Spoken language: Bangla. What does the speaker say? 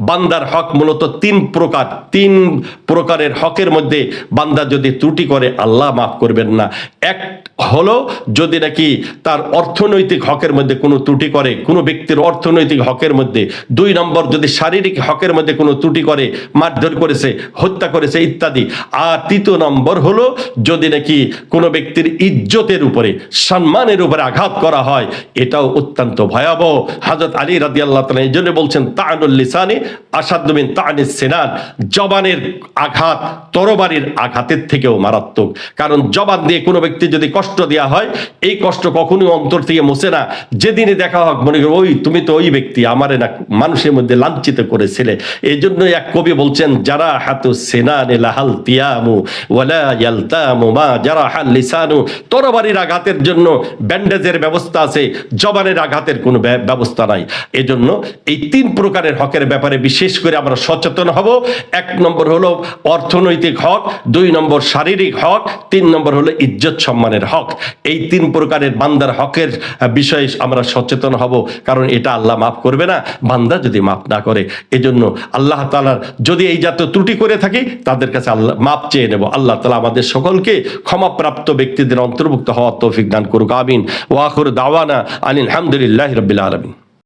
বান্দার হক মূলত তিন প্রকার, তিন প্রকারের হকের মধ্যে বান্দা যদি ত্রুটি করে, আল্লাহ মাফ করবেন না। এক হলো যদি নাকি তার অর্থনৈতিক হকের মধ্যে কোনো ত্রুটি করে, কোনো ব্যক্তির অর্থনৈতিক হকের মধ্যে, দুই নম্বর যদি শারীরিক হকের মধ্যে কোনো ত্রুটি করে, মারধর করেছে, হত্যা করেছে ইত্যাদি। আর তৃতীয় নম্বর হলো যদি নাকি কোনো ব্যক্তির ইজ্জতের উপরে, সম্মানের উপরে আঘাত করা হয়, এটাও অত্যন্ত ভয়াবহ। হাজরত আলী রাদি আল্লাহ তালা এই জন্য বলছেন, তানুল লিসানি আসাদুমিন তানিস সেনান। জবানের আঘাত, তরবারির আঘাতের থেকেও মারাত্মক। কারণ জবান দিয়ে কোনো ব্যক্তি যদি কষ্ট দেওয়া হয়, এই কষ্ট কখনোই অন্তর থেকে মুছে না। যেদিনই দেখা হোক, মনে করি ওই, তুমি তো ওই ব্যক্তি, আমারে না, মানুষের মধ্যে লাঞ্ছিত করেছিলে। এই জন্য এক কবি বলছেন যারা হাতু সেনানে লাহাল তিয়ামু, ওয়ালা মা যারা হাল লিসানু। তরবারির আঘাতের জন্য ব্যান্ডেজের ব্যবস্থা আছে, জবানের আঘাতের কোনো ব্যবস্থা নাই। এজন্য এই তিন প্রকারের হকের ব্যাপারে বিশেষ করে আমরা সচেতন হব। এক নম্বর হলো অর্থনৈতিক হক, দুই নম্বর শারীরিক হক, তিন নম্বর হলো ইজ্জত সম্মানের হক। এই তিন প্রকারের বান্দার হকের বিষয়ে আমরা সচেতন হব, কারণ এটা আল্লাহ মাফ করবে না, বান্দা যদি মাফ না করে। এজন্য আল্লাহ তালার যদি এই জাতীয় ত্রুটি করে থাকি, তাদের কাছে আল্লাহ মাপ চেয়ে নেব। আল্লাহ তালা আমাদের সকলকে ক্ষমাপ্রাপ্ত ব্যক্তিদের অন্তর্ভুক্ত হওয়ার তৌফিক দান করুক, আমিন। ওয়াকুর দাওয়ানা আনিল হামদুলিল্লাহ রবিল আলমিন।